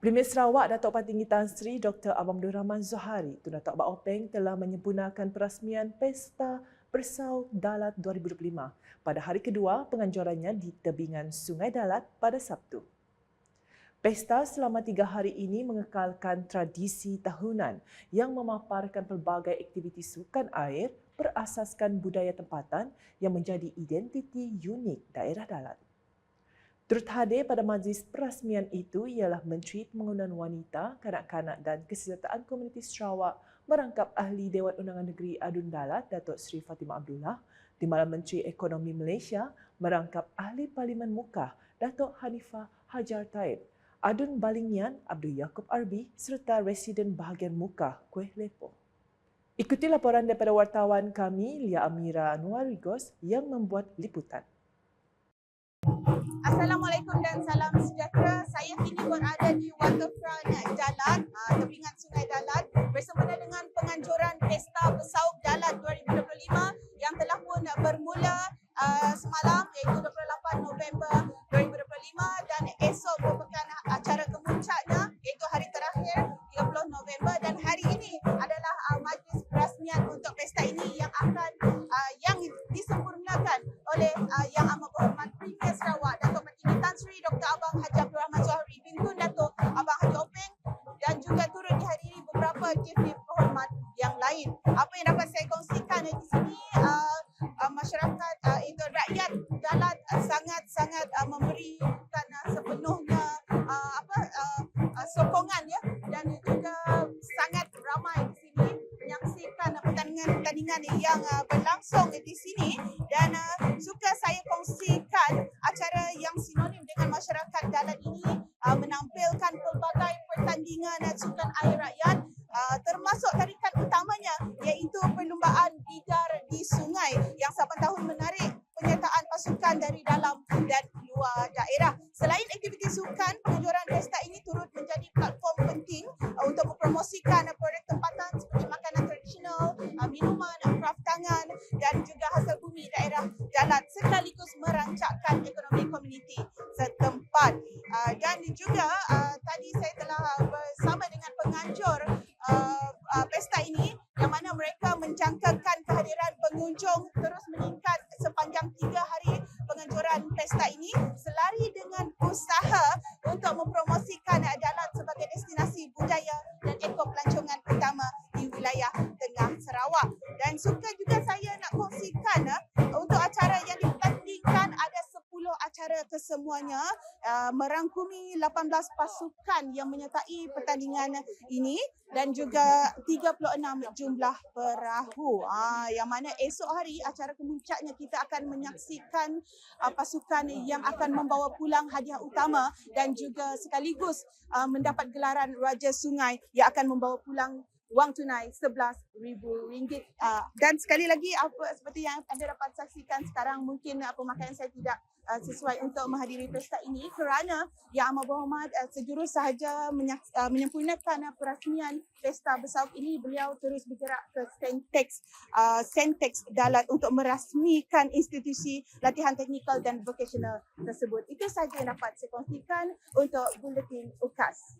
Premier Sarawak Datuk Patinggi Tan Sri Dr. Abang Abdul Rahman Zohari Tun Datuk Bak Openg telah menyempurnakan perasmian Pesta Bersau Dalat 2025 pada hari kedua penganjurannya di tebingan Sungai Dalat pada Sabtu. Pesta selama tiga hari ini mengekalkan tradisi tahunan yang memaparkan pelbagai aktiviti sukan air berasaskan budaya tempatan yang menjadi identiti unik daerah Dalat. Turut hadir pada majlis perasmian itu ialah Menteri Pembangunan Wanita, Kanak-kanak dan Kesejahteraan Komuniti Sarawak merangkap Ahli Dewan Undangan Negeri Adun Dalat, Datuk Seri Fatimah Abdullah, Timbalan Menteri Ekonomi Malaysia merangkap Ahli Parlimen Mukah, Datuk Hanifah Hajar Taib, Adun Balingyan, Abdul Yaakob Arbi serta Residen Bahagian Mukah, Kueh Lepoh. Ikuti laporan daripada wartawan kami, Lia Amira Anwarigos yang membuat liputan. Assalamualaikum dan salam sejahtera. Saya kini berada di waterfront Dalat, uh, tebingan Sungai Dalat bersama dengan penganjuran Pesta Besauk Dalat 2025 yang telah pun bermula uh, semalam iaitu 28 November 2025 dan esok merupakan acara kemuncaknya iaitu hari terakhir 30 November dan hari ini adalah uh, majlis perasmian untuk pesta ini yang akan yang disempurnakan oleh yang amat berhormat chief-chief berhormat yang lain. Apa yang dapat saya kongsikan di sini uh, uh, masyarakat uh, itu rakyat dalam uh, sangat-sangat uh, memberikan uh, sepenuhnya uh, apa uh, uh, sokongan ya dan juga sangat ramai di sini menyaksikan uh, pertandingan-pertandingan yang uh, berlangsung di sini dan uh, suka saya kongsikan acara yang sinonim dengan masyarakat dalam ini uh, menampilkan pelbagai pertandingan uh, sukan air rakyat bumi daerah Dalat sekaligus merancangkan ekonomi komuniti setempat. Uh, dan juga uh, tadi saya telah bersama dengan penganjur uh, pesta ini yang mana mereka menjangkakan kehadiran pengunjung terus meningkat sepanjang tiga hari penganjuran pesta ini selari dengan usaha untuk kesemuanya uh, merangkumi 18 pasukan yang menyertai pertandingan ini dan juga 36 jumlah perahu. Ah yang mana esok hari acara kemuncaknya kita akan menyaksikan uh, pasukan yang akan membawa pulang hadiah utama dan juga sekaligus uh, mendapat gelaran Raja Sungai yang akan membawa pulang wang tunai RM11,000. Uh, dan sekali lagi apa seperti yang anda dapat saksikan sekarang mungkin uh, pemakaian saya tidak uh, sesuai untuk menghadiri pesta ini kerana Yang Amat Berhormat uh, sejurus sahaja menyaks- uh, menyempurnakan uh, perasmian pesta besar ini beliau terus bergerak ke Sentex uh, Sentex Dalat untuk merasmikan institusi latihan teknikal dan vocational tersebut. Itu sahaja yang dapat saya kongsikan untuk Bulletin UKAS.